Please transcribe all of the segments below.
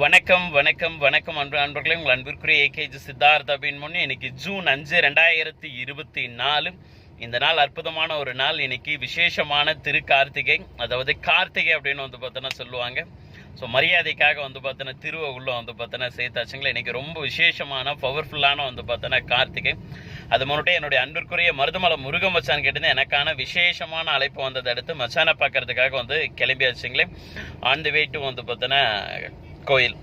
வணக்கம் வணக்கம் வணக்கம் அன்பு அன்பர்களே உங்கள் அன்பிற்குரிய ஏகேஜி சித்தார்த் அப்படின்னு முன்னே இன்னைக்கு ஜூன் அஞ்சு ரெண்டாயிரத்தி இருபத்தி நாலு. இந்த நாள் அற்புதமான ஒரு நாள். இன்னைக்கு விசேஷமான திரு கார்த்திகை. அதாவது கார்த்திகை அப்படின்னு வந்து பார்த்தோன்னா சொல்லுவாங்க. ஸோ மரியாதைக்காக வந்து பார்த்தோன்னா திருவ உள்ள வந்து பார்த்தோன்னா சேர்த்தாச்சுங்களா. இன்னைக்கு ரொம்ப விசேஷமான பவர்ஃபுல்லான வந்து பார்த்தோன்னா கார்த்திகை. அது முன்னாடி என்னுடைய அன்பிற்குரிய மருதமலை முருக மச்சான் கேட்டது எனக்கான விசேஷமான அழைப்பு வந்ததை அடுத்து மச்சானை பார்க்கறதுக்காக வந்து கிளம்பியாச்சுங்களே. ஆன் தி வே டு வந்து பார்த்தோன்னா கோயில்.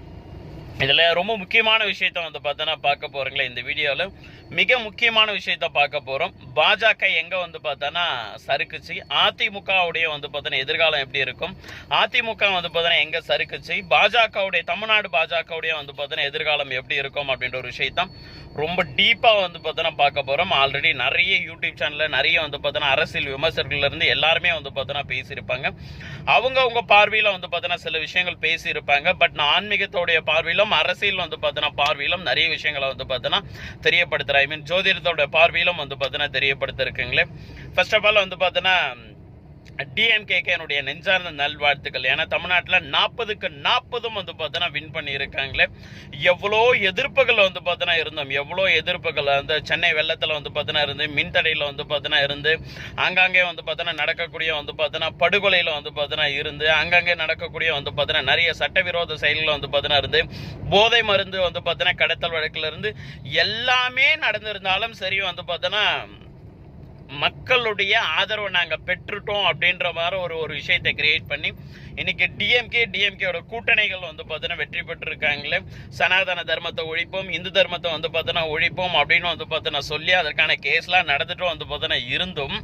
இதில் ரொம்ப முக்கியமான விஷயத்த வந்து பார்த்தோன்னா பார்க்க போகிறீங்களா இந்த வீடியோவில் மிக முக்கியமான விஷயத்த பார்க்க போகிறோம் பாஜக எங்கே வந்து பார்த்தோன்னா சறுக்குச்சு அதிமுகவுடைய வந்து பார்த்தோன்னா எதிர்காலம் எப்படி இருக்கும்? அதிமுக வந்து பார்த்தோன்னா எங்கே சறுக்குச்சு பாஜகவுடைய தமிழ்நாடு பாஜகவுடைய வந்து பார்த்தோன்னா எதிர்காலம் எப்படி இருக்கும் அப்படின்ற ஒரு விஷயத்தான் ரொம்ப டீப்பாக வந்து பார்த்தோன்னா பார்க்க போகிறோம் ஆல்ரெடி நிறைய யூடியூப் சேனலில் நிறைய வந்து பார்த்தோன்னா அரசியல் விமர்சகர்கள்ல இருந்து எல்லாருமே வந்து பார்த்தோன்னா பேசியிருப்பாங்க. அவங்க அவங்க பார்வையில் வந்து பார்த்தீங்கன்னா சில விஷயங்கள் பேசியிருப்பாங்க. பட் நான் ஆன்மீகத்தோடைய பார்வையிலும் அரசியல் வந்து பார்த்தீங்கன்னா பார்வையிலும் நிறைய விஷயங்களை வந்து பார்த்தோன்னா தெரியப்படுத்துகிறேன் ஐ மீன் ஜோதிடத்தோட பார்வையிலும் வந்து பார்த்தீங்கன்னா தெரியப்படுத்திருக்குங்களே. ஃபர்ஸ்ட் ஆஃப் ஆல் வந்து பார்த்தீங்கன்னா டிஎம்கேக்கு நெஞ்சார்ந்த நல்வாழ்த்துக்கள். ஏன்னா தமிழ்நாட்டில் நாற்பதுக்கு நாற்பதும் வந்து பார்த்தோன்னா வின் பண்ணியிருக்காங்களே. எவ்வளோ எதிர்ப்புகள் வந்து பார்த்தோன்னா இருந்தோம். எவ்வளோ எதிர்ப்புகள். அந்த சென்னை வெள்ளத்தில் வந்து பார்த்தோன்னா இருந்து மின்தடையில் வந்து பார்த்தோன்னா இருந்து ஆங்காங்கே வந்து பார்த்தோன்னா நடக்கக்கூடிய வந்து பார்த்தோன்னா படுகொலையில் வந்து பார்த்தோன்னா இருந்து அங்கங்கே நடக்கக்கூடிய வந்து பார்த்தோன்னா நிறைய சட்டவிரோத செயல்கள் வந்து பார்த்தோன்னா இருந்து போதை மருந்து வந்து பார்த்தோன்னா கடத்தல் வழக்கில் இருந்து எல்லாமே நடந்திருந்தாலும் சரி வந்து பார்த்தோன்னா மக்களுடைய ஆதரவை நாங்கள் பெற்றுட்டோம் அப்படின்ற மாதிரி ஒரு ஒரு விஷயத்தை கிரியேட் பண்ணி இன்னைக்கு டிஎம்கே டிஎம்கேயோட கூட்டணிகள் வந்து பார்த்தீங்கன்னா வெற்றி பெற்றிருக்காங்களே சனாதன தர்மத்தை ஒழிப்போம் இந்து தர்மத்தை வந்து பார்த்தீங்கன்னா ஒழிப்போம் அப்படின்னு வந்து பார்த்தீங்கன்னா சொல்லி அதற்கான கேஸ்லாம் நடந்துட்டு வந்து பார்த்தீங்கன்னா இருந்தும்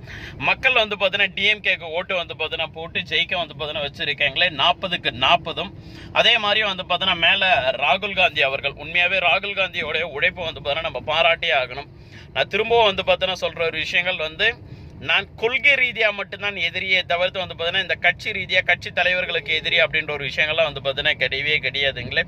மக்கள் வந்து பார்த்தீங்கன்னா டிஎம்கேக்கு ஓட்டு வந்து பார்த்தீங்கன்னா போட்டு ஜெயிக்க வந்து பார்த்தீங்கன்னா வச்சிருக்காங்களே நாற்பதுக்கு நாற்பதும் அதே மாதிரி வந்து பார்த்தீங்கன்னா மேலே ராகுல் காந்தி அவர்கள் உண்மையாகவே ராகுல் காந்தியோடைய உழைப்பை வந்து பார்த்தீங்கன்னா நம்ம பாராட்டியே ஆகணும் நான் திரும்பவும் வந்து பார்த்தோன்னா சொல்கிற ஒரு விஷயங்கள் வந்து நான் கொள்கை ரீதியாக மட்டும்தான் எதிரியே தவிர்த்து வந்து பார்த்தீங்கன்னா இந்த கட்சி ரீதியாக கட்சி தலைவர்களுக்கு எதிரி அப்படின்ற ஒரு விஷயங்கள்லாம் வந்து பார்த்தீங்கன்னா கிடையவே கிடையாதுங்களே.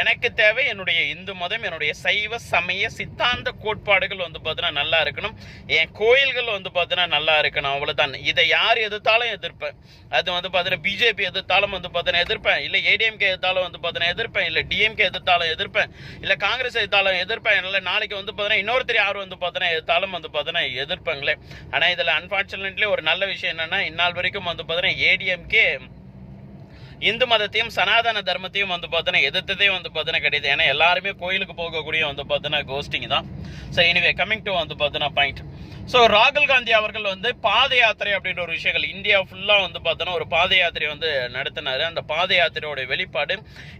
எனக்கு தேவை என்னுடைய இந்து மதம் என்னுடைய சைவ சமய சித்தாந்த கோட்பாடுகள் வந்து பார்த்தீங்கன்னா நல்லா இருக்கணும். என் கோயில்கள் வந்து பார்த்தீங்கன்னா நல்லா இருக்கணும் அவ்வளோதான் இதை யார் எதிர்த்தாலும் எதிர்ப்பேன். அது வந்து பார்த்தீங்கன்னா பிஜேபி எதிர்த்தாலும் வந்து பார்த்தீங்கன்னா எதிர்ப்பேன். இல்லை ஏடிஎம்கே எதிர்த்தாலும் வந்து பார்த்தீங்கன்னா எதிர்ப்பேன். இல்லை டிஎம்கே எதிர்த்தாலும் எதிர்ப்பேன். இல்லை காங்கிரஸ் எதிர்த்தாலும் எதிர்ப்பேன். இல்லை நாளைக்கு வந்து பார்த்தீங்கன்னா இன்னொருத்தர் யார் வந்து பார்த்தீங்கன்னா எதிர்த்தாலும் வந்து பார்த்தீங்கன்னா எதிர்ப்பாங்களே. ஆனால் இதில் அன்ஃபார்ச்சுனேட்லி ஒரு நல்ல விஷயம் என்னென்னா இந்நாள் வரைக்கும் வந்து பார்த்தீங்கன்னா ஏடிஎம்கே இந்து மதத்தையும் சனாதன தர்மத்தையும் வந்து பார்த்தோன்னா எதிர்த்ததே வந்து பார்த்தீங்கன்னா கிடையாது. ஏன்னா எல்லாருமே கோயிலுக்கு போகக்கூடிய வந்து பார்த்தோன்னா கோஸ்டிங் தான். ஸோ எனிவே கமிங் டு வந்து பார்த்தோன்னா பாயிண்ட் ஸோ ராகுல் காந்தி அவர்கள் வந்து பாத யாத்திரை அப்படின்ற ஒரு விஷயங்கள் இந்தியா ஃபுல்லாக வந்து பார்த்தோன்னா ஒரு பாத யாத்திரை வந்து நடத்தினாரு. அந்த பாத யாத்திரையோட வெளிப்பாடு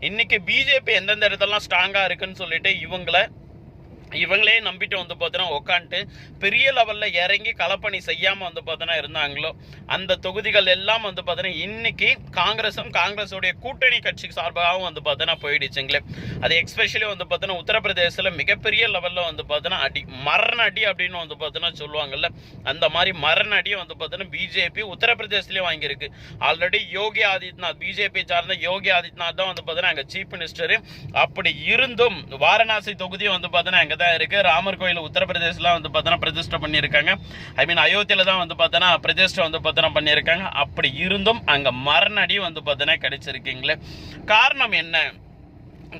இன்னைக்கு பிஜேபி எந்தெந்த இடத்துலலாம் ஸ்ட்ராங்காக இருக்குன்னு சொல்லிட்டு இவங்களை இவங்களே நம்பிட்டு வந்து பார்த்தோன்னா உட்காந்துட்டு பெரிய லெவலில் இறங்கி களப்பணி செய்யாமல் வந்து பார்த்தோன்னா இருந்தாங்களோ அந்த தொகுதிகள் எல்லாம் வந்து பார்த்தோன்னா இன்னைக்கு காங்கிரஸும் காங்கிரஸுடைய கூட்டணி கட்சி சார்பாகவும் வந்து பார்த்தோன்னா போயிடுச்சுங்களே அது எக்ஸ்பெஷலி வந்து பார்த்தோன்னா உத்தரப்பிரதேசத்தில் மிகப்பெரிய லெவலில் வந்து பார்த்தோன்னா அடி மரண அடி அப்படின்னு வந்து பார்த்தோன்னா சொல்லுவாங்கல்ல அந்த மாதிரி மரண அடியை வந்து பார்த்தோன்னா பிஜேபி உத்தரப்பிரதேசத்துலேயும் வாங்கியிருக்கு ஆல்ரெடி யோகி ஆதித்யநாத் பிஜேபி சார்ந்த யோகி ஆதித்யநாத் தான் வந்து பார்த்தோன்னா அங்கே சீஃப் மினிஸ்டர் அப்படி இருந்தும் வாரணாசி தொகுதியை வந்து பார்த்தோன்னா அங்கே தான் இருக்கு. ராமர் கோயில் உத்தரப்பிரதேசலாம் வந்து பார்த்தோன்னா பிரதிஷ்டை பண்ணியிருக்காங்க. ஐ மீன் அயோத்தியில் தான் வந்து பார்த்தோன்னா பிரதிஷ்டை வந்து பார்த்தோன்னா பண்ணியிருக்காங்க. அப்படி இருந்தும் அங்கே மரணடி வந்து பார்த்தோன்னா கிடைச்சிருக்கீங்களே. காரணம் என்ன?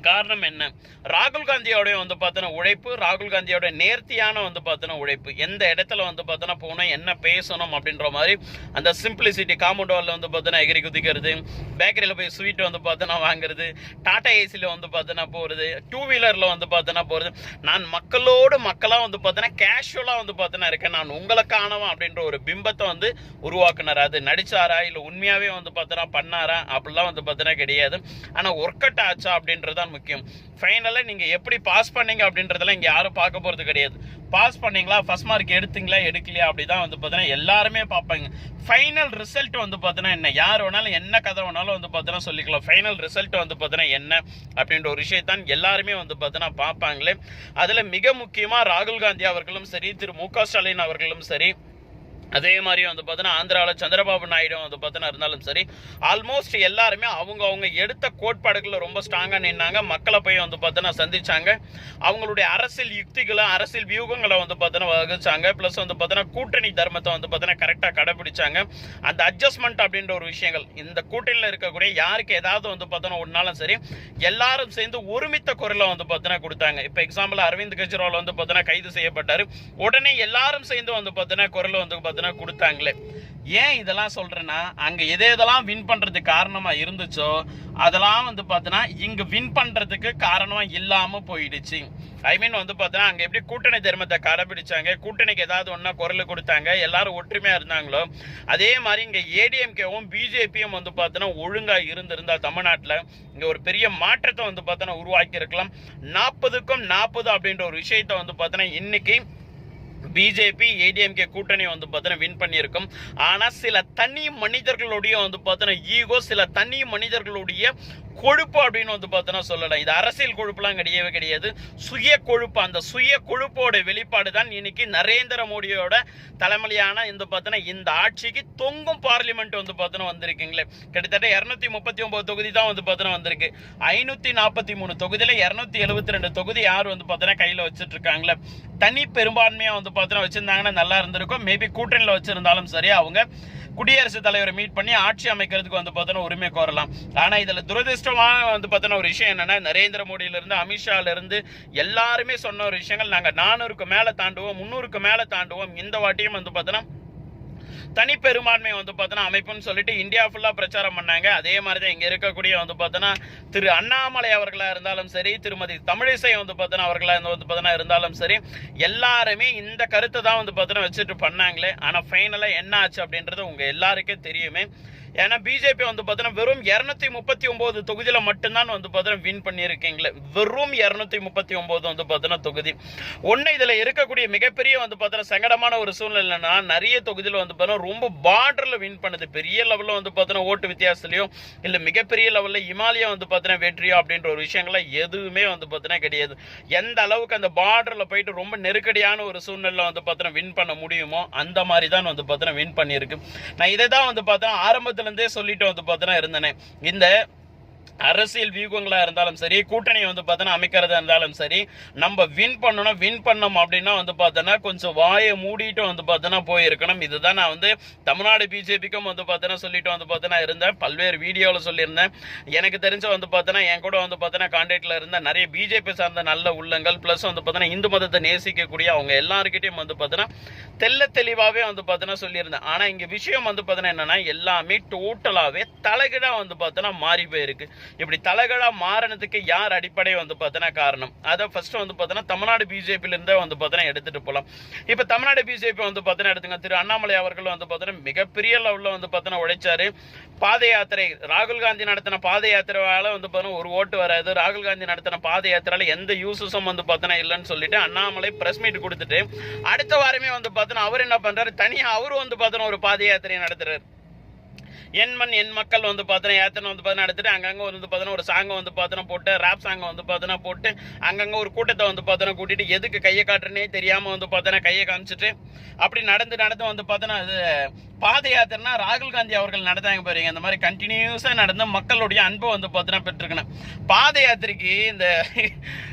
காரணம் என்ன ராகுல் காந்தியோடய வந்து பார்த்தோன்னா உழைப்பு ராகுல் காந்தியோட நேர்த்தியான வந்து பார்த்தோன்னா உழைப்பு எந்த இடத்துல வந்து பார்த்தோன்னா போகணும் என்ன பேசணும் அப்படின்ற மாதிரி அந்த சிம்பிளிசிட்டி காம்பவுண்ட் வந்து பார்த்தோன்னா எகிரி குதிக்கிறது பேக்கரியில் போய் ஸ்வீட் வந்து பார்த்தோன்னா வாங்குறது டாடா ஏசியில் வந்து பார்த்தோன்னா போகிறது டூ வீலரில் வந்து பார்த்தோன்னா போகிறது நான் மக்களோடு மக்களாக வந்து பார்த்தோன்னா கேஷுவலாக வந்து பார்த்தோன்னா இருக்கேன் நான் உங்களுக்கானவன் அப்படின்ற ஒரு பிம்பத்தை வந்து உருவாக்குனார் அது நடிச்சாரா இல்லை உண்மையாகவே வந்து பார்த்தோன்னா பண்ணாரா அப்படிலாம் வந்து பார்த்தோன்னா கிடையாது ஆனால் ஒர்க் அவுட் ஆச்சா அப்படின்றத தான் முக்கியம். ஃபைனலாக நீங்கள் எப்படி பாஸ் பண்ணீங்க அப்படின்றதெல்லாம் இங்கே யாரும் பார்க்க போகிறது கிடையாது. பாஸ் பண்ணீங்களா? ஃபர்ஸ்ட் மார்க் எடுத்தீங்களா? எடுக்கலையா? அப்படி தான் வந்து பார்த்தீங்கன்னா எல்லாருமே பார்ப்பாங்க. ஃபைனல் ரிசல்ட் வந்து பார்த்தீங்கன்னா என்ன? யார் வேணாலும் என்ன கதை வேணாலும் வந்து பார்த்தீங்கன்னா சொல்லிக்கலாம். ஃபைனல் ரிசல்ட் வந்து பார்த்தீங்கன்னா என்ன அப்படின்ற ஒரு விஷயத்தான் எல்லாருமே வந்து பார்த்தீங்கன்னா பார்ப்பாங்களே. அதில் மிக முக்கியமாக ராகுல் காந்தி அவர்களும் சரி திரு மு க ஸ்டாலின் அவர்களும் சரி அதே மாதிரி வந்து பார்த்தீங்கன்னா ஆந்திராவில் சந்திரபாபு நாயுடு வந்து பார்த்தீங்கன்னா இருந்தாலும் சரி ஆல்மோஸ்ட் எல்லாருமே அவங்க அவங்க எடுத்த கோட்பாடுகளில் ரொம்ப ஸ்ட்ராங்காக நின்னாங்க மக்களை போய் வந்து பார்த்தீங்கன்னா சந்திச்சாங்க அவங்களுடைய அரசியல் யுக்திகளை அரசியல் வியூகங்களை வந்து பார்த்தீங்கன்னா வகுச்சாங்க ப்ளஸ் வந்து பார்த்தீங்கன்னா கூட்டணி தர்மத்தை வந்து பார்த்தீங்கன்னா கரெக்டாக கடைபிடிச்சாங்க அந்த அட்ஜஸ்ட்மெண்ட் அப்படின்ற ஒரு விஷயங்கள் இந்த கூட்டணியில் இருக்கக்கூடிய யாருக்கு ஏதாவது வந்து பார்த்தோன்னா ஒன்றாலும் சரி எல்லாரும் சேர்ந்து ஒருமித்த குரலை வந்து பார்த்தீங்கன்னா கொடுத்தாங்க இப்போ எக்ஸாம்பிள் அரவிந்த் கெஜ்ரிவால் வந்து பார்த்தீங்கன்னா கைது செய்யப்பட்டார் உடனே எல்லாரும் சேர்ந்து வந்து பார்த்தீங்கன்னா குரல் வந்து பார்த்தீங்கன்னா கொடுத்தாங்களே. ஏன் இதெல்லாம் சொல்றேன்னா அங்க எது எதெல்லாம் வின் பண்றதுக்கு காரணமா இருந்துச்சோ அதெல்லாம் வந்து பார்த்தோன்னா இங்க வின் பண்றதுக்கு காரணமா இல்லாம போயிடுச்சு. ஐ மீன் வந்து பார்த்தோன்னா அங்க எப்படி கூட்டணி தர்மத்தை கடைபிடிச்சாங்க கூட்டணிக்கு ஏதாவது ஒன்றா குரல் கொடுத்தாங்க எல்லாரும் ஒற்றுமையா இருந்தாங்களோ அதே மாதிரி இங்க ஏடிஎம்கேவும் பிஜேபியும் வந்து பார்த்தோன்னா ஒழுங்கா இருந்திருந்தா தமிழ்நாட்டில் இங்க ஒரு பெரிய மாற்றத்தை வந்து பார்த்தோன்னா உருவாக்கி இருக்கலாம் நாற்பதுக்கும் நாற்பது அப்படின்ற ஒரு விஷயத்தை வந்து பார்த்தோன்னா இன்னைக்கு பிஜேபி ஏடிஎம்கே கூட்டணி வந்து பார்த்தீங்கன்னா வின் பண்ணியிருக்கும். ஆனால் சில தனி மனிதர்களுடைய வந்து பார்த்தீங்கன்னா ஈகோ சில தனி மனிதர்களுடைய கொழுப்பு அப்படின்னு வந்து பார்த்தோன்னா சொல்லலாம். இது அரசியல் கொழுப்புலாம் கிடையவே கிடையாது. சுய கொழுப்பு அந்த சுய கொழுப்போட வெளிப்பாடு தான் இன்னைக்கு நரேந்திர மோடியோட தலைமையிலான இந்த பார்த்தோன்னா இந்த ஆட்சிக்கு தொங்கும் பார்லிமெண்ட் வந்து பார்த்தோன்னா வந்திருக்குங்களே. கிட்டத்தட்ட இரநூத்தி முப்பத்தி ஒன்பது தொகுதி தான் வந்து பார்த்தோன்னா வந்திருக்கு. ஐநூத்தி நாற்பத்தி மூணு தொகுதியில் இரநூத்தி எழுபத்தி ரெண்டு தொகுதி யார் வந்து பார்த்தோன்னா கையில் வச்சுட்டு இருக்காங்களே தனி பெரும்பான்மையாக வந்து பார்த்தோன்னா வச்சுருந்தாங்கன்னா நல்லா இருந்திருக்கும். மேபி கூட்டணியில் வச்சுருந்தாலும் சரி அவங்க குடியரசுத் தலைவரை மீட் பண்ணி ஆட்சி அமைக்கிறதுக்கு வந்து பார்த்தோன்னா உரிமை கோரலாம். ஆனால் இதில் துரதிருஷ்டமாக வந்து பார்த்தோன்னா ஒரு விஷயம் என்னன்னா நரேந்திர மோடியிலிருந்து அமித்ஷாலேருந்து எல்லாருமே சொன்ன ஒரு விஷயங்கள் நாங்கள் நானூறுக்கு மேலே தாண்டுவோம் முந்நூறுக்கு மேலே தாண்டுவோம். இந்த வாட்டியும் வந்து பார்த்தோன்னா தனிப்பெரும்பான்மை வந்து பார்த்தோன்னா அமைப்புன்னு சொல்லிட்டு இந்தியா ஃபுல்லாக பிரச்சாரம் பண்ணாங்க. அதே மாதிரி தான் இங்கே இருக்கக்கூடிய வந்து பார்த்தோன்னா திரு அண்ணாமலை அவர்களாக இருந்தாலும் சரி திருமதி தமிழிசை வந்து பார்த்தோன்னா அவர்களாக இருந்து வந்து பார்த்தோன்னா இருந்தாலும் சரி எல்லாருமே இந்த கருத்தை தான் வந்து பார்த்தோன்னா வச்சுட்டு பண்ணாங்களே. ஆனால் ஃபைனலாக என்ன ஆச்சு அப்படின்றது உங்கள் எல்லாருக்கே தெரியுமே. ஏன்னா பிஜேபி வந்து பார்த்தீங்கன்னா வெறும் இரநூத்தி முப்பத்தி ஒன்பது தொகுதியில் மட்டும்தான் வந்து பார்த்தீங்கன்னா வின் பண்ணியிருக்கீங்களே வெறும் இரநூத்தி முப்பத்தி ஒன்பது வந்து பார்த்தீங்கன்னா தொகுதி ஒன்று இதில் இருக்கக்கூடிய மிகப்பெரிய வந்து பார்த்தீங்கன்னா சங்கடமான ஒரு சூழ்நிலைன்னா நிறைய தொகுதியில் வந்து பார்த்தீங்கன்னா ரொம்ப பார்டரில் வின் பண்ணுது பெரிய லெவலில் வந்து பார்த்தீங்கன்னா ஓட்டு வித்தியாசத்துலையோ இல்லை மிகப்பெரிய லெவலில் இமாலயா வந்து பார்த்தீங்கன்னா வெற்றியோ அப்படின்ற ஒரு விஷயங்கள்லாம் எதுவுமே வந்து பார்த்தீங்கன்னா கிடையாது எந்த அளவுக்கு அந்த பார்டரில் போயிட்டு ரொம்ப நெருக்கடியான ஒரு சூழ்நிலையில் வந்து பார்த்தீங்கன்னா வின் பண்ண முடியுமோ அந்த மாதிரி தான் வந்து பார்த்தீங்கன்னா வின் பண்ணியிருக்கு நான் இதை தான் வந்து பார்த்தீங்கன்னா ஆரம்பத்துலேருந்தே சொல்லிட்டு வந்து பார்த்தோன்னா இருந்தேனே. இந்த அரசியல் வியூகங்களா இருந்தாலும் சரி கூட்டணியை வந்து பார்த்தோன்னா அமைக்கிறதா இருந்தாலும் சரி நம்ம வின் பண்ணணும் வின் பண்ணோம் அப்படின்னா வந்து பார்த்தோன்னா கொஞ்சம் வாயை மூடிட்டு வந்து பார்த்தோன்னா போயிருக்கணும் இதுதான் நான் வந்து தமிழ்நாடு பிஜேபிக்கும் வந்து பார்த்தோன்னா சொல்லிட்டு வந்து பார்த்தோன்னா இருந்தேன் பல்வேறு வீடியோவில் சொல்லியிருந்தேன் எனக்கு தெரிஞ்ச வந்து பார்த்தோன்னா என் கூட வந்து பார்த்தோன்னா கான்டாக்டில் இருந்த நிறைய பிஜேபி சார்ந்த நல்ல உள்ளங்கள் ப்ளஸ் வந்து பார்த்தோன்னா இந்து மதத்தை நேசிக்கக்கூடிய அவங்க எல்லாருக்கிட்டையும் வந்து பார்த்தோன்னா தெல்ல தெளிவாகவே வந்து பார்த்தோன்னா சொல்லியிருந்தேன் ஆனால் இங்கே விஷயம் வந்து பார்த்தோன்னா என்னென்னா எல்லாமே டோட்டலாகவே தலைகீழாக வந்து பார்த்தோன்னா மாறி போயிருக்கு இப்படி தலைகளாக மாறினதுக்கு யார் அடிப்படை வந்து பார்த்தோன்னா காரணம் அதை ஃபர்ஸ்ட் வந்து பார்த்தோன்னா தமிழ்நாடு பிஜேபியிலேருந்தே வந்து பார்த்தோன்னா எடுத்துகிட்டு போகலாம் இப்போ தமிழ்நாடு பிஜேபி வந்து பார்த்தோன்னா எடுத்துங்க திரு அண்ணாமலை அவர்கள் வந்து பார்த்தோன்னா மிகப்பெரிய லெவலில் வந்து பார்த்தோன்னா உழைச்சாரு பாத யாத்திரை ராகுல் காந்தி நடத்தின பாத யாத்திரையால வந்து பார்த்தோன்னா ஒரு ஓட்டு வராது ராகுல் காந்தி நடத்தின பாத யாத்திரையால எந்த யூசஸும் வந்து பார்த்தோன்னா இல்லைன்னு சொல்லிட்டு அண்ணாமலை பிரஸ் மீட் கொடுத்துட்டு அடுத்த வாரமே வந்து பார்த்தோன்னா அவர் என்ன பண்ணுறாரு தனியாக அவரும் வந்து பார்த்தோன்னா ஒரு பாத யாத்திரையை நடத்துறாரு என் மண் என் மக்கள் வந்து பார்த்தோன்னா ஏத்தனை வந்து பார்த்தோன்னா எடுத்துட்டு அங்கங்கே வந்து பார்த்தோன்னா ஒரு சாங்கை வந்து பார்த்தோன்னா போட்டு ரேப் சாங்கை வந்து பார்த்தோன்னா போட்டு அங்கங்கே ஒரு கூட்டத்தை வந்து பார்த்தோன்னா கூட்டிட்டு எதுக்கு கையை காட்டுறனே தெரியாமல் வந்து பார்த்தோன்னா கையை காமிச்சிட்டு அப்படி நடந்து நடந்து வந்து பார்த்தோன்னா அது பாத யாத்திரைனா ராகுல் காந்தி அவர்கள் நடத்தாங்க பாருங்க. இந்த மாதிரி கண்டினியூஸாக நடந்து மக்களுடைய அன்பை வந்து பார்த்தோன்னா பெற்றுக்கணும் பாத யாத்திரைக்கு இந்த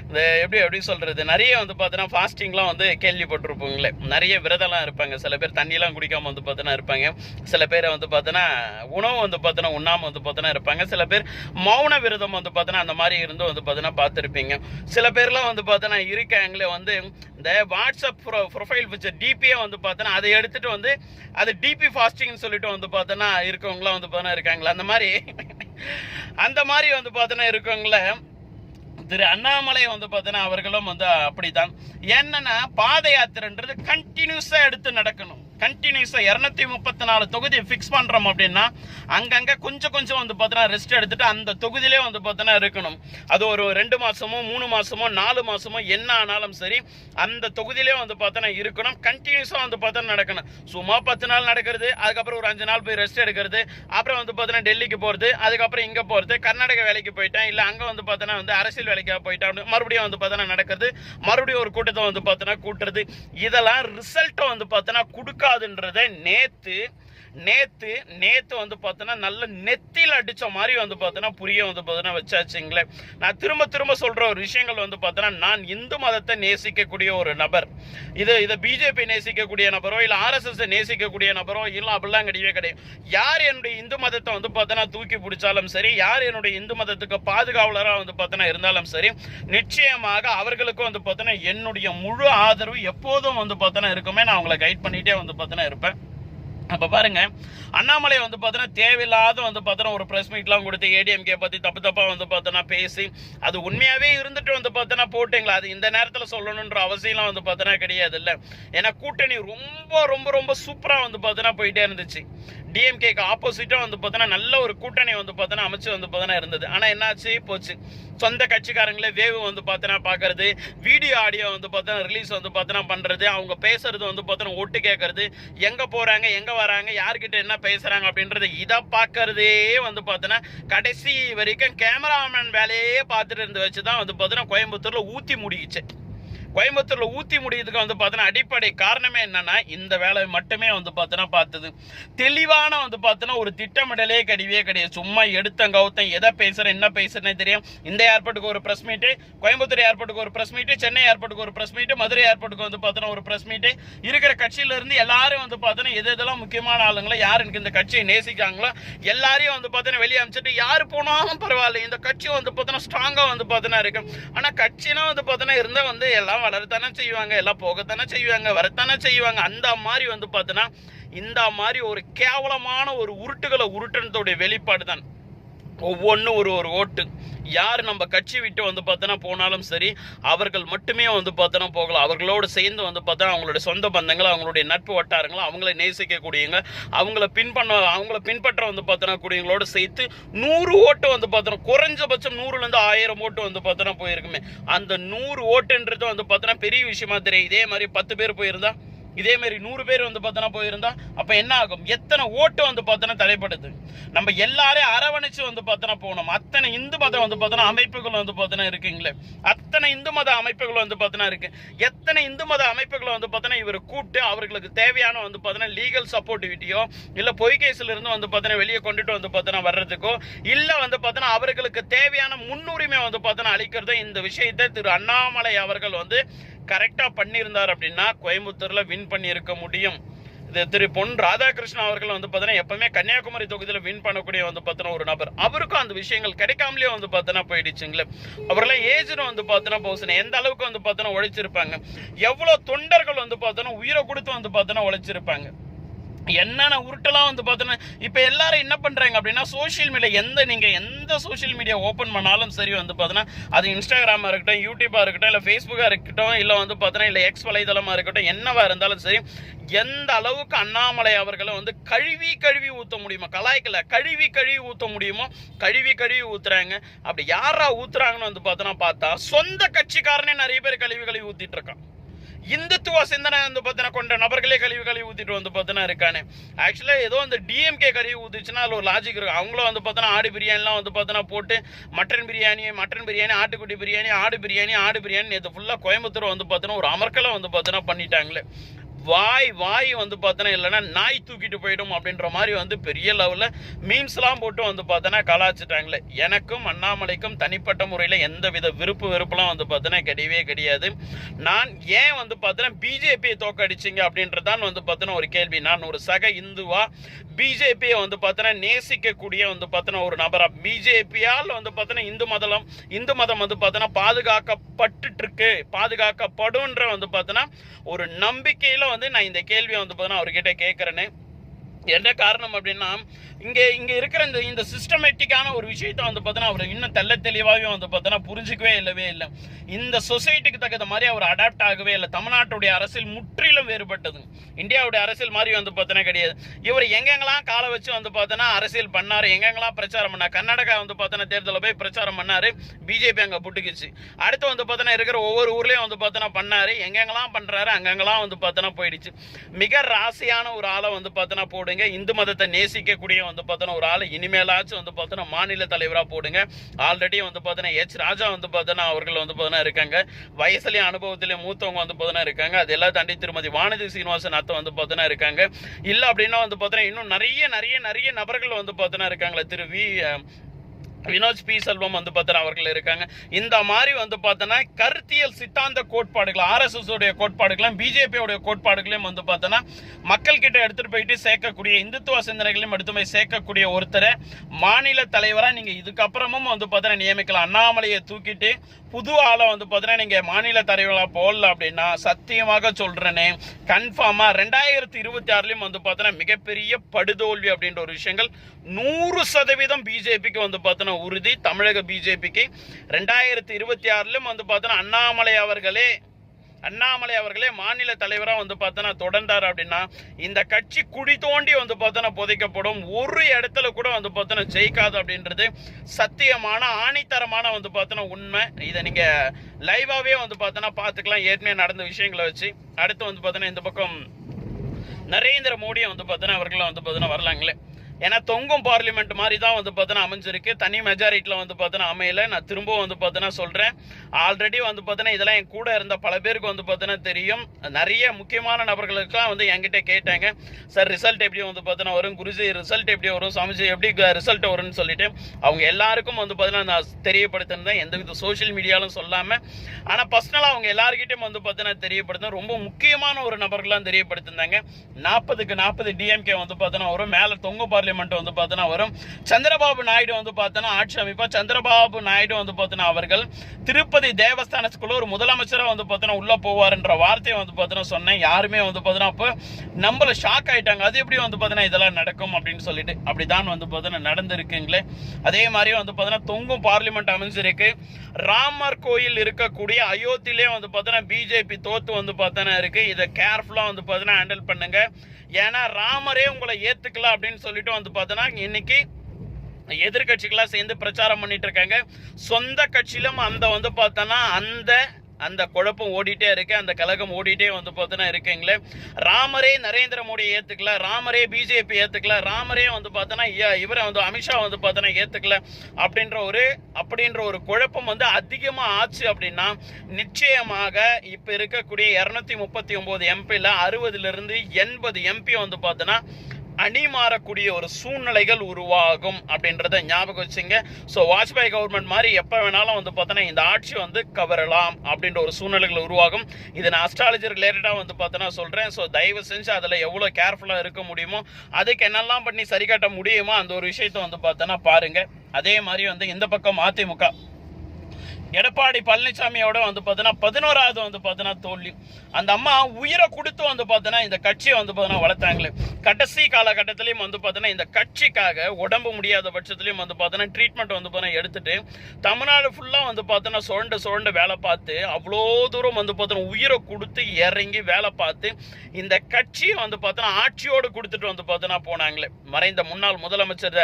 இந்த எப்படி எப்படி சொல்றது? நிறைய வந்து பார்த்தோன்னா ஃபாஸ்டிங்லாம் வந்து கேள்விப்பட்டிருப்போங்களே. நிறைய விரதம்லாம் இருப்பாங்க. சில பேர் தண்ணியெல்லாம் குடிக்காம வந்து பார்த்தோன்னா இருப்பாங்க. சில பேர் வந்து பார்த்தோன்னா உணவு வந்து பார்த்தோன்னா உண்ணாம வந்து பார்த்தோன்னா இருப்பாங்க. சில பேர் மௌன விரதம் வந்து பார்த்தோன்னா அந்த மாதிரி இருந்து வந்து பார்த்தோன்னா பார்த்துருப்பீங்க. சில பேர்லாம் வந்து பார்த்தோன்னா இருக்காங்களே வந்து இந்த வாட்ஸ்அப் ப்ரொ ப்ரொஃபைல் பிக்சர் டிபியை வந்து பார்த்தோன்னா அதை எடுத்துட்டு வந்து அது டிபி ஃபாஸ்டிங்னு சொல்லிட்டு வந்து பார்த்தோன்னா இருக்கவங்களாம் வந்து பார்த்தோன்னா இருக்காங்களா அந்த மாதிரி. அந்த மாதிரி வந்து பார்த்தோன்னா இருக்கவங்கள திரு அண்ணாமலை வந்து பார்த்தீங்கன்னா அவர்களும் வந்து அப்படித்தான். என்னன்னா பாத யாத்திரன்றது கண்டினியூஸா எடுத்து நடக்கணும். கண்டினியூஸாக இரநூத்தி முப்பத்தி நாலு தொகுதி ஃபிக்ஸ் பண்ணுறோம் அப்படின்னா அங்கங்கே கொஞ்சம் கொஞ்சம் வந்து பார்த்தோன்னா ரெஸ்ட் எடுத்துட்டு அந்த தொகுதியிலே வந்து பார்த்தோன்னா இருக்கணும். அது ஒரு ரெண்டு மாதமோ மூணு மாதமோ நாலு மாதமோ என்ன ஆனாலும் சரி அந்த தொகுதியிலே வந்து பார்த்தோன்னா இருக்கணும். கண்டினியூஸாக வந்து பார்த்தோன்னா நடக்கணும். சும்மா பத்து நாள் நடக்கிறது அதுக்கப்புறம் ஒரு அஞ்சு நாள் போய் ரெஸ்ட் எடுக்கிறது அப்புறம் வந்து பார்த்தோன்னா டெல்லிக்கு போகிறது அதுக்கப்புறம் இங்கே போகிறது கர்நாடக வேலைக்கு போயிட்டேன் இல்லை அங்கே வந்து பார்த்தோன்னா வந்து அரசியல் வேலைக்காக போயிட்டேன் மறுபடியும் வந்து பார்த்தோன்னா நடக்கிறது மறுபடியும் ஒரு கூட்டத்தை வந்து பார்த்தோன்னா கூட்டுறது இதெல்லாம் ரிசல்ட்டை வந்து பார்த்தோன்னா கொடுக்க கூடாதுன்றதை நேத்து நேத்து நேத்து வந்து பார்த்தோன்னா நல்ல நெத்தியில் அடித்த மாதிரி வந்து பார்த்தோன்னா புரிய வந்து பார்த்தோன்னா வச்சாச்சுங்களே. நான் திரும்ப திரும்ப சொல்கிற ஒரு விஷயங்கள் வந்து பார்த்தோன்னா நான் இந்து மதத்தை நேசிக்கக்கூடிய ஒரு நபர். இது இதை பிஜேபி நேசிக்கக்கூடிய நபரோ இல்லை ஆர்எஸ்எஸ் நேசிக்கக்கூடிய நபரோ இல்லை அப்படிலாம் கிடையவே கிடையாது. யார் என்னுடைய இந்து மதத்தை வந்து பார்த்தோன்னா தூக்கி பிடிச்சாலும் சரி யார் என்னுடைய இந்து மதத்துக்கு பாதுகாவலராக வந்து பார்த்தோன்னா இருந்தாலும் சரி நிச்சயமாக அவர்களுக்கும் வந்து பார்த்தோன்னா என்னுடைய முழு ஆதரவு எப்போதும் வந்து பார்த்தோன்னா இருக்குமே. நான் அவங்களை கைட் பண்ணிகிட்டே வந்து பார்த்தோன்னா இருப்பேன். அப்ப பாருங்க அண்ணாமலை வந்து பார்த்தோன்னா தேவையில்லாத வந்து பார்த்தோன்னா ஒரு ப்ரெஸ் மீட்லாம் கொடுத்து ஏடிஎம்கே பற்றி தப்பு தப்பாக வந்து பார்த்தோன்னா பேசி அது உண்மையாகவே இருந்துட்டு வந்து பார்த்தோன்னா போட்டுங்களா? அது இந்த நேரத்தில் சொல்லணுன்ற அவசியம்லாம் வந்து பார்த்தோன்னா கிடையாது இல்லை ஏன்னா கூட்டணி ரொம்ப ரொம்ப ரொம்ப சூப்பராக வந்து பார்த்தோன்னா போயிட்டே இருந்துச்சு. டிஎம்கேக்கு ஆப்போசிட்டாக வந்து பார்த்தோன்னா நல்ல ஒரு கூட்டணி வந்து பார்த்தோன்னா அமைச்சு வந்து பார்த்தோன்னா இருந்தது. ஆனால் என்னாச்சு? போச்சு. சொந்த கட்சிக்காரங்களே வேவு வந்து பார்த்தோன்னா பார்க்கறது வீடியோ ஆடியோ வந்து பார்த்தோன்னா ரிலீஸ் வந்து பார்த்தோன்னா பண்ணுறது அவங்க பேசுறது வந்து பார்த்தோன்னா ஒட்டு கேட்கறது எங்கே போகிறாங்க எங்கே வராங்க யார்கிட்ட என்ன பேசுகிறாங்க அப்படின்றது இதை பார்க்கறதே வந்து பார்த்தனா கடைசி வரைக்கும் கேமராமேன் வேலையே பார்த்துட்டு இருந்து வச்சு தான் வந்து பார்த்தினா கோயம்புத்தூரில் ஊற்றி முடிச்சு கோயம்புத்தூர்ல ஊத்தி முடியதுக்கு வந்து பார்த்தோன்னா அடிப்படை காரணமே என்னன்னா இந்த வேலை மட்டுமே வந்து பார்த்தோன்னா பார்த்தது. தெளிவான வந்து பார்த்தோன்னா ஒரு திட்டமிடலே கிடையவே கிடையாது. சும்மா எடுத்தங்க கவுத்தம் எதை பேசுறேன் என்ன பேசுறேன்னு தெரியும் இந்த ஏர்போர்ட்டுக்கு ஒரு பிரஸ் மீட்டு கோயம்புத்தூர் ஏர்போர்ட்டுக்கு ஒரு பிரஸ் மீட்டு சென்னை ஏர்போர்ட்டுக்கு ஒரு பிரஸ் மீட்டு மதுரை ஏர்போர்ட்டுக்கு வந்து பார்த்தோன்னா ஒரு பிரஸ் மீட்டு இருக்கிற கட்சியில இருந்து எல்லாரும் வந்து பார்த்தோன்னா எது எதெல்லாம் முக்கியமான ஆளுங்களை யார் எனக்கு இந்த கட்சியை நேசிக்காங்களோ எல்லாரையும் வந்து பார்த்தோன்னா வெளியே அமைச்சிட்டு யார் போனாலும் பரவாயில்ல. இந்த கட்சி வந்து பார்த்தோன்னா ஸ்ட்ராங்கா வந்து பார்த்தோன்னா இருக்கு. ஆனா கட்சினா வந்து பார்த்தோன்னா இருந்தா வந்து எல்லாம் வளரத்தானே செய்வாங்க எல்லாம் போகத்தானே செய்வாங்க வரத்தானே செய்வாங்க. அந்த மாதிரி வந்து பார்த்தோன்னா இந்த மாதிரி ஒரு கேவலமான ஒரு உருட்டுகளை உருட்டுனதோடைய வெளிப்பாடு தான் ஒவ்வொன்றும் ஒரு ஒரு ஓட்டு. யார் நம்ம கட்சி விட்டு வந்து பார்த்தோன்னா போனாலும் சரி அவர்கள் மட்டுமே வந்து பார்த்தோன்னா போகலாம். அவர்களோடு சேர்ந்து வந்து பார்த்தோன்னா அவங்களுடைய சொந்த பந்தங்கள் அவங்களுடைய நட்பு வட்டாரங்கள் அவங்கள நேசிக்கக்கூடியவங்க அவங்கள பின்பண்ண அவங்கள பின்பற்ற வந்து பார்த்தோன்னா கூடியவங்களோட சேர்த்து நூறு ஓட்டு வந்து பார்த்தோன்னா குறைஞ்சபட்சம் நூறுலேருந்து ஆயிரம் ஓட்டு வந்து பார்த்தோன்னா போயிருக்குமே. அந்த நூறு ஓட்டுன்றது வந்து பார்த்தோன்னா பெரிய விஷயமா தெரியும். இதே மாதிரி பத்து பேர் போயிருந்தா இதே மாதிரி நூறு பேர் வந்து பார்த்தோன்னா போயிருந்தா அப்போ என்ன ஆகும் எத்தனை ஓட்டு வந்து பார்த்தோன்னா தடைப்படுது நம்ம எல்லாரையும் அரவணைச்சு வந்து பார்த்தோன்னா போகணும் அத்தனை இந்து மதம் வந்து பார்த்தோன்னா அமைப்புகள் வந்து பார்த்தோன்னா இருக்குங்களே அத்தனை இந்து மத அமைப்புகள் வந்து பார்த்தோன்னா இருக்கு எத்தனை இந்து மத அமைப்புகளை வந்து பார்த்தோன்னா இவர் கூப்பிட்டு அவர்களுக்கு தேவையான வந்து பார்த்தோன்னா லீகல் சப்போர்ட்டிவிட்டியோ இல்லை பொய் கேஸ்ல இருந்து வந்து பார்த்தோன்னா வெளியே கொண்டுட்டு வந்து பார்த்தோன்னா வர்றதுக்கோ இல்லை வந்து பார்த்தோன்னா அவர்களுக்கு தேவையான முன்னுரிமை வந்து பார்த்தோன்னா அளிக்கிறதோ இந்த விஷயத்தை திரு அண்ணாமலை அவர்கள் வந்து கரெக்டாக பண்ணியிருந்தார் அப்படின்னா கோயம்புத்தூரில் வின் பண்ணியிருக்க முடியும். இது திரு பொன் ராதாகிருஷ்ணன் அவர்கள் வந்து பார்த்தீங்கன்னா எப்பவுமே கன்னியாகுமரி தொகுதியில் வின் பண்ணக்கூடிய வந்து பார்த்தீங்கன்னா ஒரு நபர். அவருக்கும் அந்த விஷயங்கள் கிடைக்காமலே வந்து பார்த்தோன்னா போயிடுச்சுங்களே. அவரெல்லாம் ஏஜ்னு வந்து பார்த்தோன்னா போசன எந்த அளவுக்கு வந்து பார்த்தோன்னா உழைச்சிருப்பாங்க? எவ்வளோ தொண்டர்கள் வந்து பார்த்தோன்னா உயிரை கொடுத்து வந்து பார்த்தோன்னா உழைச்சிருப்பாங்க? என்னென்ன உருட்டெல்லாம் வந்து பார்த்தோன்னா இப்போ எல்லாரும் என்ன பண்ணுறாங்க அப்படின்னா சோஷியல் மீடியா எந்த நீங்கள் எந்த சோஷியல் மீடியா ஓப்பன் பண்ணாலும் சரி வந்து பார்த்தோன்னா அது இன்ஸ்டாகிராமாக இருக்கட்டும் யூடியூப்பாக இருக்கட்டும் இல்லை ஃபேஸ்புக்காக இருக்கட்டும் இல்லை வந்து பார்த்தோன்னா இல்லை எக்ஸ் வலைதளமாக இருக்கட்டும் என்னவாக இருந்தாலும் சரி எந்த அளவுக்கு அண்ணாமலை அவர்களை வந்து கழுவி கழுவி ஊற்ற முடியுமோ கலாய்க்கல கழுவி கழுவி ஊற்ற முடியுமோ கழுவி கழுவி ஊற்றுறாங்க அப்படி யாரா ஊற்றுறாங்கன்னு வந்து பார்த்தோன்னா பார்த்தா சொந்த கட்சிக்காரனே நிறைய பேர் கழுவி கழுவி ஊற்றிட்டு இருக்கான். இந்துத்துவ சிந்தனை வந்து பார்த்தீங்கன்னா கொண்ட நபர்களே கழிவு கழிவு ஊத்திட்டு வந்து பார்த்தீங்கன்னா இருக்கானே. ஆக்சுவலா ஏதோ அந்த டிஎம்கே கழிவு ஊத்துச்சுன்னா அதில் ஒரு லாஜிக் இருக்கு. அவங்களும் வந்து பார்த்தீங்கன்னா ஆடு பிரியாணிலாம் வந்து பார்த்தீங்கன்னா போட்டு மட்டன் பிரியாணி மட்டன் பிரியாணி ஆட்டுக்குட்டி பிரியாணி ஆடு பிரியாணி ஆடு பிரியாணி நேற்று ஃபுல்லாக கோயம்புத்தூர் வந்து பார்த்தீங்கன்னா ஒரு அமர்க்கலை வந்து பார்த்தீங்கன்னா பண்ணிட்டாங்களே. வாய் வாய் வந்து பார்த்தோன்னா இல்லைன்னா நாய் தூக்கிட்டு போயிடும் அப்படின்ற மாதிரி வந்து பெரிய லெவலில் மீம்ஸ்லாம் போட்டு வந்து பார்த்தோன்னா கலாச்சிட்டாங்களே எனக்கும் அண்ணாமலைக்கும் தனிப்பட்ட முறையில் எந்த வித விருப்பு வெறுப்புலாம் வந்து பார்த்தோன்னா கிடையவே கிடையாது நான் ஏன் வந்து பார்த்தோன்னா பிஜேபியை தோக்கடிச்சிங்க அப்படின்றதான் வந்து பார்த்தோன்னா ஒரு கேள்வி நான் ஒரு சக இந்துவா பிஜேபியை வந்து பார்த்தோன்னா நேசிக்கக்கூடிய வந்து பார்த்தோன்னா ஒரு நபராக பிஜேபியால் வந்து பார்த்தோன்னா இந்து மதம் இந்து மதம் வந்து பார்த்தோன்னா பாதுகாக்கப்பட்டுட்டு இருக்கு பாதுகாக்கப்படும்ன்ற வந்து பார்த்தோன்னா ஒரு நம்பிக்கையில் வந்து நான் இந்த கேள்வியை வந்து பார்த்தீங்கன்னா அவர்கிட்ட கேட்குறேன்னு என்ன காரணம் அப்படின்னா இங்கே இங்கே இருக்கிற இந்த இந்த சிஸ்டமேட்டிக்கான ஒரு விஷயத்தை வந்து பார்த்தோன்னா அவர் இன்னும் தெல்ல தெளிவாகவே வந்து பார்த்தோன்னா புரிஞ்சிக்கவே இல்லவே இல்லை. இந்த சொசைட்டிக்கு தகுந்த மாதிரி அவர் அடாப்ட் ஆகவே இல்லை. தமிழ்நாட்டுடைய அரசியல் முற்றிலும் வேறுபட்டது. இந்தியாவுடைய அரசியல் மாதிரி வந்து பார்த்தோன்னா கிடையாது. இவர் எங்கெங்கெல்லாம் காலை வச்சு வந்து பார்த்தோன்னா அரசியல் பண்ணார் எங்கெங்கெல்லாம் பிரச்சாரம் பண்ணார் கர்நாடகா வந்து பார்த்தோன்னா தேர்தலில் போய் பிரச்சாரம் பண்ணார் பிஜேபி அங்கே புட்டுக்குச்சு. அடுத்து வந்து பார்த்தோன்னா இருக்கிற ஒவ்வொரு ஊர்லேயும் வந்து பார்த்தோன்னா பண்ணாரு எங்கெங்கெல்லாம் பண்ணுறாரு அங்கங்கெல்லாம் வந்து பார்த்தோன்னா போயிடுச்சு. மிக ராசியான ஒரு ஆளை வந்து பார்த்தோன்னா போடு போடுங்க. இந்து மதத்தை நேசிக்கக்கூடிய வந்து பார்த்தோன்னா ஒரு ஆள் இனிமேலாச்சும் வந்து பார்த்தோன்னா மாநில தலைவராக போடுங்க. ஆல்ரெடி வந்து பார்த்தோன்னா எச் ராஜா வந்து பார்த்தோன்னா அவர்கள் வந்து பார்த்தோன்னா இருக்காங்க. வயசுலேயும் அனுபவத்திலேயும் மூத்தவங்க வந்து பார்த்தோன்னா இருக்காங்க. அது எல்லாம் தாண்டி திருமதி வானதி சீனிவாசன் அத்தை வந்து பார்த்தோன்னா இருக்காங்க. இல்லை அப்படின்னா வந்து பார்த்தோன்னா இன்னும் நிறைய நிறைய நிறைய நபர்கள் வந்து பார்த்தோன்னா இருக்காங்களே. திரு வி வினோத் பி செல்வம் வந்து பார்த்தோன்னா அவர்கள் இருக்காங்க. இந்த மாதிரி வந்து பார்த்தோன்னா கருத்தியல் சித்தாந்த கோட்பாடுகள் ஆர்எஸ்எஸ் உடைய கோட்பாடுகளும் பிஜேபியோடைய கோட்பாடுகளையும் வந்து பார்த்தோன்னா மக்கள் கிட்ட எடுத்துட்டு போயிட்டு சேர்க்கக்கூடிய இந்துத்துவ சிந்தனைகளையும் எடுத்து போய் சேர்க்கக்கூடிய ஒருத்தரை மாநில தலைவராக நீங்கள் இதுக்கப்புறமும் வந்து பார்த்தோன்னா நியமிக்கலாம். அண்ணாமலையை தூக்கிட்டு புது ஆளை வந்து பார்த்தோன்னா நீங்கள் மாநில தலைவராக போடல அப்படின்னா சத்தியமாக சொல்கிறேனே கன்ஃபார்மாக ரெண்டாயிரத்தி இருபத்தி ஆறுலேயும் வந்து பார்த்தோன்னா மிகப்பெரிய படுதோல்வி அப்படின்ற ஒரு விஷயங்கள் நூறு சதவீதம் பிஜேபிக்கு வந்து பார்த்தோன்னா உறுதி தமிழக பிஜேபிக்கு. ரெண்டாயிரத்தி இருபத்தி ஆறிலும் வந்து பார்த்தோன்னா அண்ணாமலை அவர்களே அண்ணாமலை அவர்களே மாநில தலைவராக வந்து பார்த்தோன்னா தொடர்ந்தார் அப்படின்னா இந்த கட்சி குழி தோண்டி வந்து பார்த்தோன்னா புதைக்கப்படும். ஒரு இடத்துல கூட வந்து பார்த்தோன்னா ஜெயிக்காது அப்படின்றது சத்தியமான ஆணித்தரமான வந்து பார்த்தோன்னா உண்மை. இதை நீங்கள் லைவாகவே வந்து பார்த்தோன்னா பார்த்துக்கலாம். ஏற்கனவே நடந்த விஷயங்களை வச்சு அடுத்து வந்து பார்த்தோன்னா இந்த பக்கம் நரேந்திர மோடியை வந்து பார்த்தோன்னா அவர்களும் வந்து பார்த்தோன்னா வரலாங்களே. ஏன்னா தொங்கும் பார்லிமெண்ட் மாதிரி தான் வந்து பார்த்தோன்னா அமைஞ்சிருக்கு. தனி மெஜாரிட்டியில் வந்து பார்த்தோன்னா அமையல. நான் திரும்பவும் வந்து பார்த்தோன்னா சொல்கிறேன் ஆல்ரெடி வந்து பார்த்தோன்னா இதெல்லாம் என் கூட இருந்த பல பேருக்கு வந்து பார்த்தோன்னா தெரியும். நிறைய முக்கியமான நபர்களுக்கெல்லாம் வந்து என்கிட்ட கேட்டாங்க. சார் ரிசல்ட் எப்படி வந்து பார்த்தோன்னா வரும்? குருஜி ரிசல்ட் எப்படி வரும்? சாமிஜி எப்படி ரிசல்ட் வரும்னு சொல்லிட்டு. அவங்க எல்லாருக்கும் வந்து பார்த்தீங்கன்னா நான் தெரியப்படுத்தினேன் எந்த வித சோஷியல் மீடியாலும் சொல்லாமல் ஆனால் பர்சனலாக அவங்க எல்லாருக்கிட்டையும் வந்து பார்த்தீங்கன்னா தெரியப்படுத்தினேன் ரொம்ப முக்கியமான ஒரு நபர்கள்லாம் தெரியப்படுத்திருந்தாங்க நாற்பதுக்கு நாற்பது டிஎம்கே வந்து பார்த்தோன்னா வரும். மேலே தொங்கு பார்லிமெண்ட் வந்து பார்த்தோன்னா வரும் சந்திரபாபு நாயுடு வந்து பார்த்தோன்னா ஆட்சி அமைப்பா சந்திரபாபு நாயுடு வந்து பார்த்தோன்னா அவர்கள் திருப்பதி தேவஸ்தானத்துக்குள்ள ஒரு முதலமைச்சராக வந்து பார்த்தோன்னா உள்ள போவார்ன்ற வார்த்தையை வந்து பார்த்தோன்னா சொன்னேன் யாருமே வந்து பார்த்தோன்னா அப்போ நம்மளை ஷாக் ஆயிட்டாங்க அது எப்படி வந்து பார்த்தோன்னா இதெல்லாம் நடக்கும் அப்படின்னு சொல்லிட்டு அப்படிதான் வந்து பார்த்தோன்னா நடந்திருக்குங்களே அதே மாதிரி வந்து பார்த்தோன்னா தொங்கும் பார்லிமெண்ட் அமைஞ்சிருக்கு ராமர் கோயில் இருக்கக்கூடிய அயோத்தியிலே வந்து பார்த்தோன்னா பிஜேபி தோத்து வந்து பார்த்தோன்னா இருக்கு இதை கேர்ஃபுல்லாக வந்து பார்த்தோன்னா ஹேண்டில் பண்ணுங்க ஏன்னா ராமரே உங்களை ஏத்துக்கல அப்படின்னு சொல்லிட்டு வந்து பார்த்தோன்னா இன்னைக்கு எதிர்கட்சிகளாக சேர்ந்து பிரச்சாரம் பண்ணிட்டு இருக்காங்க. சொந்த கட்சியிலும் அந்த வந்து பார்த்தோன்னா அந்த அந்த குழப்பம் ஓடிட்டே இருக்கு. அந்த கழகம் ஓடிட்டே வந்து பார்த்தோன்னா இருக்குங்களே. ராமரே நரேந்திர மோடி ஏத்துக்கல. ராமரே பிஜேபி ஏத்துக்கல. ராமரே வந்து பார்த்தோன்னா இவரை வந்து அமித்ஷா வந்து பார்த்தோன்னா ஏத்துக்கல. அப்படின்ற ஒரு அப்படின்ற ஒரு குழப்பம் வந்து அதிகமா ஆச்சு அப்படின்னா நிச்சயமாக இப்ப இருக்கக்கூடிய இருநூத்தி முப்பத்தி ஒன்பது எம்பியில் அறுபதுல இருந்து எண்பது எம்பி வந்து பார்த்தோன்னா அணி மாறக்கூடிய ஒரு சூழ்நிலைகள் உருவாகும் அப்படின்றத ஞாபகம் வச்சுங்க. ஸோ வாஜ்பாய் கவர்மெண்ட் மாதிரி எப்போ வேணாலும் வந்து பார்த்தோன்னா இந்த ஆட்சி வந்து கவரலாம் அப்படின்ற ஒரு சூழ்நிலைகள் உருவாகும். இது நான் அஸ்ட்ராலஜி ரிலேட்டடாக வந்து பார்த்தோன்னா சொல்கிறேன் ஸோ தயவு செஞ்சு அதில் எவ்வளோ கேர்ஃபுல்லாக இருக்க முடியுமோ அதுக்கு என்னெல்லாம் பண்ணி சரி கட்ட முடியுமோ அந்த ஒரு விஷயத்தை வந்து பார்த்தோன்னா பாருங்கள் அதே மாதிரி வந்து இந்த பக்கம் அதிமுக. எடப்பாடி பழனிசாமியோட வந்து பார்த்தீங்கன்னா பதினோராவது வந்து பார்த்தீங்கன்னா தோல்வி. அந்த அம்மா உயிரை கொடுத்து வந்து பார்த்தீங்கன்னா இந்த கட்சியை வந்து பார்த்தீங்கன்னா வளர்த்தாங்களே. கடைசி காலகட்டத்திலையும் வந்து பார்த்தீங்கன்னா இந்த கட்சிக்காக உடம்பு முடியாத பட்சத்துலையும் வந்து பார்த்தீங்கன்னா ட்ரீட்மெண்ட் வந்து பார்த்தீங்கன்னா எடுத்துட்டு தமிழ்நாடு ஃபுல்லாக வந்து பார்த்தீங்கன்னா சுரண்டு சுரண்டு வேலை பார்த்து அவ்வளோ தூரம் வந்து பார்த்தீங்கன்னா உயிரை கொடுத்து இறங்கி வேலை பார்த்து இந்த கட்சியை வந்து பார்த்தீங்கன்னா ஆட்சியோடு கொடுத்துட்டு வந்து பார்த்தீங்கன்னா போனாங்களே. மறைந்த முன்னாள் முதலமைச்சர்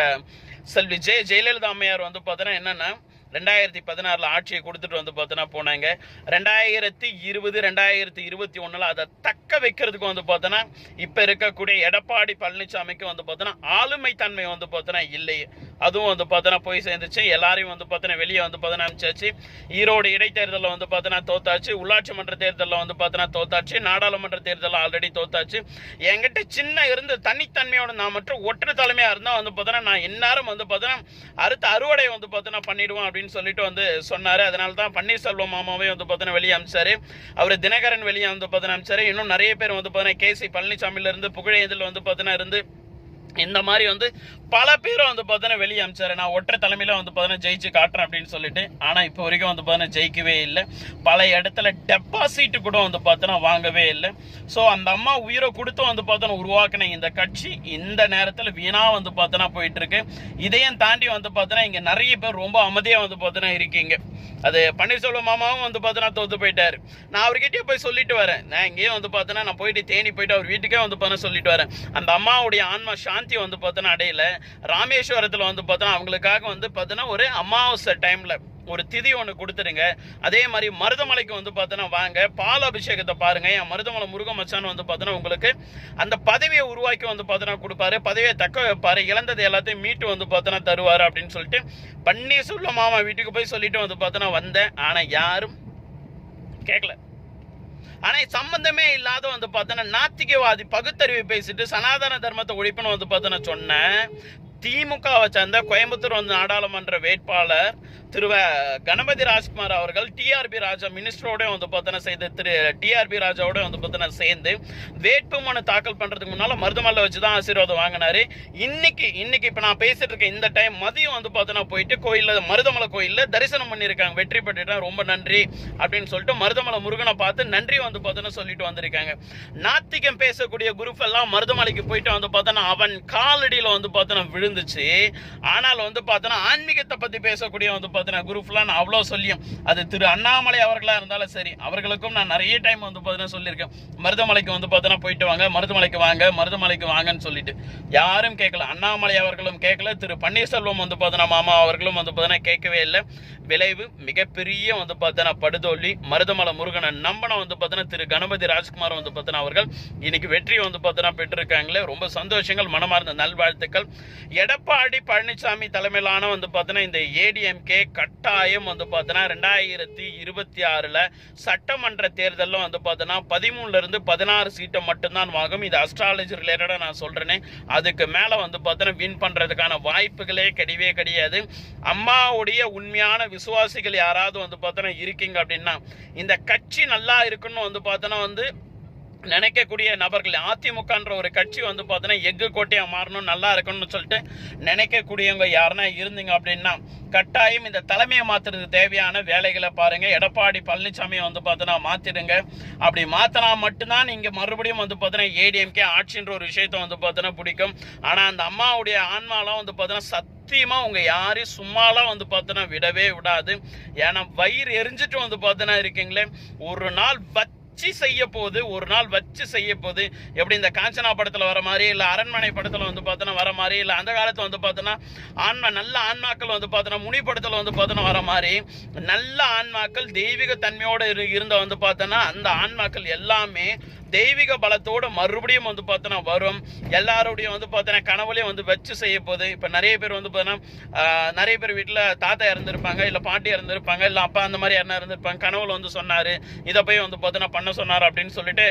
செல்வி ஜெய ஜெயலலிதா அம்மையார் வந்து பார்த்தீங்கன்னா என்னென்னா ரெண்டாயிரத்தி பதினாறில் ஆட்சியை கொடுத்துட்டு வந்து பார்த்தோன்னா போனாங்க ரெண்டாயிரத்தி இருபது ரெண்டாயிரத்தி இருபத்தி ஒன்றில் அதை தக்க வைக்கிறதுக்கு வந்து பார்த்தோன்னா இப்போ இருக்கக்கூடிய எடப்பாடி பழனிசாமிக்கு வந்து பார்த்தோன்னா ஆளுமை தன்மை வந்து பார்த்தோன்னா இல்லையே அதுவும் வந்து பார்த்தோன்னா போய் சேர்ந்துச்சு எல்லாரையும் வந்து பார்த்தோன்னா வெளியே வந்து பார்த்தோன்னா அனுப்பிச்சாச்சு ஈரோடு இடைத்தேர்தலில் வந்து பார்த்தோன்னா தோத்தாச்சு உள்ளாட்சி மன்ற தேர்தலில் வந்து பார்த்தோன்னா தோத்தாச்சு நாடாளுமன்ற தேர்தலில் ஆல்ரெடி தோத்தாச்சு என்கிட்ட சின்ன இருந்து தனித்தன்மையோட நான் மட்டும் ஒற்றை தலைமையாக இருந்தால் வந்து பார்த்தோன்னா நான் இந்நேரம் வந்து பார்த்தோன்னா அடுத்த அறுவடை வந்து பார்த்தோன்னா பண்ணிடுவோம் அப்படின்னு சொல்லிட்டு வந்து சொன்னார். அதனால தான் பன்னீர்செல்வம் மாமாவே வந்து பார்த்தீங்கன்னா வெளியே அமிச்சாரு. அவர் தினகரன் வெளியே வந்து பார்த்தீங்கன்னா அமிச்சாரு. இன்னும் நிறைய பேர் வந்து பார்த்தோன்னா கேசி பழனிசாமியிலேருந்து புகழேந்தில் வந்து பார்த்தீங்கன்னா இருந்து இந்த மாதிரி வந்து பல பேரும் வந்து பார்த்தீங்கன்னா வெளியே அமிச்சாரு நான் ஒற்றை தலைமையில வந்து பார்த்தோன்னா ஜெயிச்சு காட்டுறேன் அப்படின்னு சொல்லிட்டு ஆனால் இப்போ வரைக்கும் வந்து பார்த்தோன்னா ஜெயிக்கவே இல்லை பல இடத்துல டெபாசிட் கூட வந்து பார்த்தோன்னா வாங்கவே இல்லை ஸோ அந்த அம்மா உயிரை கொடுத்து வந்து பார்த்தோன்னா உருவாக்கின இந்த கட்சி இந்த நேரத்தில் வீணாக வந்து பார்த்தோன்னா போயிட்டு இருக்கு இதையும் தாண்டி வந்து பார்த்தோன்னா இங்கே நிறைய பேர் ரொம்ப அமைதியாக வந்து பார்த்தோன்னா இருக்கீங்க அது பன்னீர்செல்வம் மாமாவும் வந்து பார்த்தோன்னா தோத்து போயிட்டார் நான் அவர்கிட்டயே போய் சொல்லிட்டு வரேன் நான் இங்கேயே வந்து பார்த்தோன்னா நான் போயிட்டு தேனி போயிட்டு அவர் வீட்டுக்கே வந்து பார்த்தோன்னா சொல்லிட்டு வரேன் அந்த அம்மாவுடைய ஆன்மா சாந்தி வந்து பார்த்தோன்னா அடையல. ராமேஸ்வரத்தில் வந்து பார்த்தோன்னா அவங்களுக்காக வந்து பார்த்தோன்னா ஒரு அமாவாசை டைமில் ஒரு திதி ஒன்று கொடுத்துருங்க அதே மாதிரி மருதமலைக்கு வந்து பார்த்தோன்னா வாங்க. பால் அபிஷேகத்தை பாருங்க. என் மருதமலை முருக மச்சான் வந்து பார்த்தோன்னா உங்களுக்கு அந்த பதவியை உருவாக்கி வந்து பார்த்தோன்னா கொடுப்பாரு. பதவியை தக்க வைப்பாரு. இழந்தது எல்லாத்தையும் மீட்டு வந்து பார்த்தோன்னா தருவார் அப்படின்னு சொல்லிட்டு பன்னீர்செல்வம் மாமா வீட்டுக்கு போய் சொல்லிட்டு வந்து பார்த்தோன்னா வந்தேன். ஆனால் யாரும் கேட்கல ஆனால் சம்பந்தமே இல்லாத வந்து பார்த்தோன்னா நாத்திகவாதி பகுத்தறிவு பேசிட்டு சனாதன தர்மத்தை ஒழிப்புன்னு வந்து பார்த்தோன்னா சொன்னேன் திமுகவை சேர்ந்த கோயம்புத்தூர் வந்து நாடாளுமன்ற வேட்பாளர் திரு கணபதி ராஜ்குமார் அவர்கள் டிஆர்பி ராஜா மினிஸ்டரோட வந்து பார்த்தோன்னா செய்து திரு டிஆர்பி ராஜாவோட வந்து பார்த்தோன்னா சேர்ந்து வேட்புமனு தாக்கல் பண்ணுறதுக்கு முன்னால் மருதமல்ல வச்சு தான் ஆசீர்வாதம் வாங்கினாரு. இன்னைக்கு இன்னைக்கு இப்போ நான் பேசிட்டு இருக்க இந்த டைம் மதியம் வந்து பார்த்தோன்னா போயிட்டு கோயிலில் மருதமலை கோயிலில் தரிசனம் பண்ணியிருக்காங்க வெற்றி பெற்றுட்டேன் ரொம்ப நன்றி அப்படின்னு சொல்லிட்டு மருதமலை முருகனை பார்த்து நன்றி வந்து பார்த்தோன்னா சொல்லிட்டு வந்திருக்காங்க. நாத்திகம் பேசக்கூடிய குரூப் எல்லாம் மருதமலைக்கு போயிட்டு வந்து பார்த்தோன்னா அவன் காலடியில் வந்து பார்த்தோன்னா இருந்துச்சு ஆனால் வந்து பார்த்தோன்னா ஆன்மீகத்தை பற்றி பேசக்கூடிய வந்து பார்த்தீங்கன்னா குரூப்லாம் நான் அவ்வளோ சொல்லியும். அது திரு அண்ணாமலை அவர்களாக இருந்தாலும் சரி அவர்களுக்கும் நான் நிறைய டைம் வந்து பார்த்தீங்கன்னா சொல்லியிருக்கேன். மருதமலைக்கு வந்து பார்த்தோன்னா போயிட்டு வாங்க மருதமலைக்கு வாங்க மருதமலைக்கு வாங்கன்னு சொல்லிட்டு. யாரும் கேட்கல அண்ணாமலை அவர்களும் கேட்கல திரு பன்னீர்செல்வம் வந்து பார்த்தோன்னா மாமா அவர்களும் வந்து பார்த்தோன்னா கேட்கவே இல்லை. விளைவு மிகப்பெரிய வந்து பார்த்தோன்னா படுதோல்வி. மருதமலை முருகனை நம்பன வந்து பார்த்தோன்னா திரு கணபதி ராஜ்குமார் வந்து பார்த்தோன்னா அவர்கள் இன்னைக்கு வெற்றி வந்து பார்த்தோன்னா பெற்றிருக்காங்களே. ரொம்ப சந்தோஷங்கள் மனமார்ந்த நல்வாழ்த்துக்கள். எடப்பாடி பழனிசாமி தலைமையிலான வந்து பார்த்தோன்னா இந்த ஏடிஎம்கே கட்டாயம் வந்து பார்த்தோன்னா ரெண்டாயிரத்தி இருபத்தி ஆறில் சட்டமன்ற தேர்தலில் வந்து பார்த்தோன்னா பதிமூணுலேருந்து பதினாறு சீட்டை மட்டும்தான் வாங்கும். இது அஸ்ட்ராலஜி ரிலேட்டடாக நான் சொல்கிறேனே அதுக்கு மேலே வந்து பார்த்தோன்னா வின் பண்ணுறதுக்கான வாய்ப்புகளே கிடையவே கிடையாது. அம்மாவுடைய உண்மையான விசுவாசிகள் யாராவது வந்து பார்த்தோன்னா இருக்கீங்க அப்படின்னா இந்த கட்சி நல்லா இருக்குன்னு வந்து பார்த்தோன்னா வந்து நினைக்கக்கூடிய நபர்கள் அதிமுகன்ற ஒரு கட்சி வந்து பார்த்தீங்கன்னா எஃகு கோட்டையாக மாறணும் நல்லா இருக்கணும்னு சொல்லிட்டு நினைக்கக்கூடியவங்க யாருன்னா இருந்தீங்க அப்படின்னா கட்டாயம் இந்த தலைமையை மாற்றுறதுக்கு தேவையான வேலைகளை பாருங்கள் எடப்பாடி பழனிசாமியை வந்து பார்த்தோன்னா மாற்றிடுங்க அப்படி மாற்றினா மட்டும்தான் நீங்கள் மறுபடியும் வந்து பார்த்தோன்னா ஏடிஎம்கே ஆட்சின்ற ஒரு விஷயத்தை வந்து பார்த்தோன்னா பிடிக்கும். ஆனால் அந்த அம்மாவுடைய ஆன்மாலாம் வந்து பார்த்தோன்னா சத்தியமாக உங்கள் யாரையும் சும்மாலாம் வந்து பார்த்தோன்னா விடவே விடாது. ஏன்னா வயிறு எரிஞ்சிட்டு வந்து பார்த்தோன்னா இருக்கீங்களே ஒரு நாள் வச்சு செய்ய போகுது ஒரு நாள் வச்சு செய்ய போகுது. எப்படி இந்த காஞ்சனா படத்துல வர மாதிரி இல்ல அரண்மனை படத்துல வந்து பார்த்தோன்னா வர மாதிரி இல்ல அந்த காலத்துல வந்து பார்த்தோன்னா ஆன்மா நல்ல ஆன்மாக்கள் வந்து பார்த்தோன்னா முனி படத்துல வந்து பார்த்தோன்னா வர மாதிரி நல்ல ஆன்மாக்கள் தெய்வீக தன்மையோட இரு- இருந்த வந்து பார்த்தோன்னா அந்த ஆன்மாக்கள் எல்லாமே தெய்வீக பலத்தோட மறுபடியும் வந்து பார்த்தோன்னா வரும். எல்லாருடைய வந்து பார்த்தோன்னா கனவுலையும் வந்து வச்சு செய்ய போகுது. இப்போ நிறைய பேர் வந்து பார்த்தோன்னா நிறைய பேர் வீட்டில் தாத்தா இறந்துருப்பாங்க இல்லை பாட்டி இறந்துருப்பாங்க இல்லை அப்பா அந்த மாதிரி யாருனா இருந்திருப்பாங்க. கனவுல வந்து சொன்னார். இதை போய் வந்து பார்த்தோன்னா பண்ண பண்ண சொன்னார் அப்படின்னு சொல்லிட்டு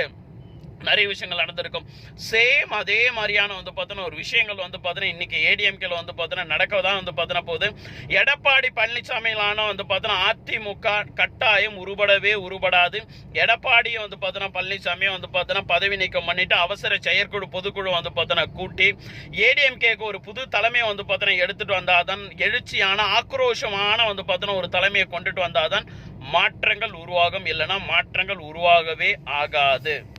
நிறைய விஷயங்கள் நடந்திருக்கும். சேம் அதே மாதிரியான வந்து பார்த்தோன்னா ஒரு விஷயங்கள் வந்து பார்த்தோன்னா இன்னைக்கு ஏடிஎம்கேல வந்து பார்த்தோன்னா நடக்க தான் வந்து பார்த்தோன்னா போகுது. எடப்பாடி பழனிசாமியிலான வந்து பார்த்தோன்னா அதிமுக கட்டாயம் உருபடவே உருபடாது. எடப்பாடியை வந்து பார்த்தோன்னா பழனிசாமியை வந்து பார்த்தோன்னா பதவி நீக்கம் பண்ணிட்டு அவசர செயற்குழு பொதுக்குழு வந்து பார்த்தோன்னா கூட்டி ஏடிஎம்கேக்கு ஒரு புது தலைமையை வந்து பார்த்தோன்னா எடுத்துட்டு வந்தாதான் எழுச்சியான ஆக்ரோஷமான வந்து பார்த்தோன்னா ஒரு தலைமையை கொண்டுட்டு வந்தாதான் மாற்றங்கள் உருவாகும். இல்லைன்னா மாற்றங்கள் உருவாகவே ஆகாது.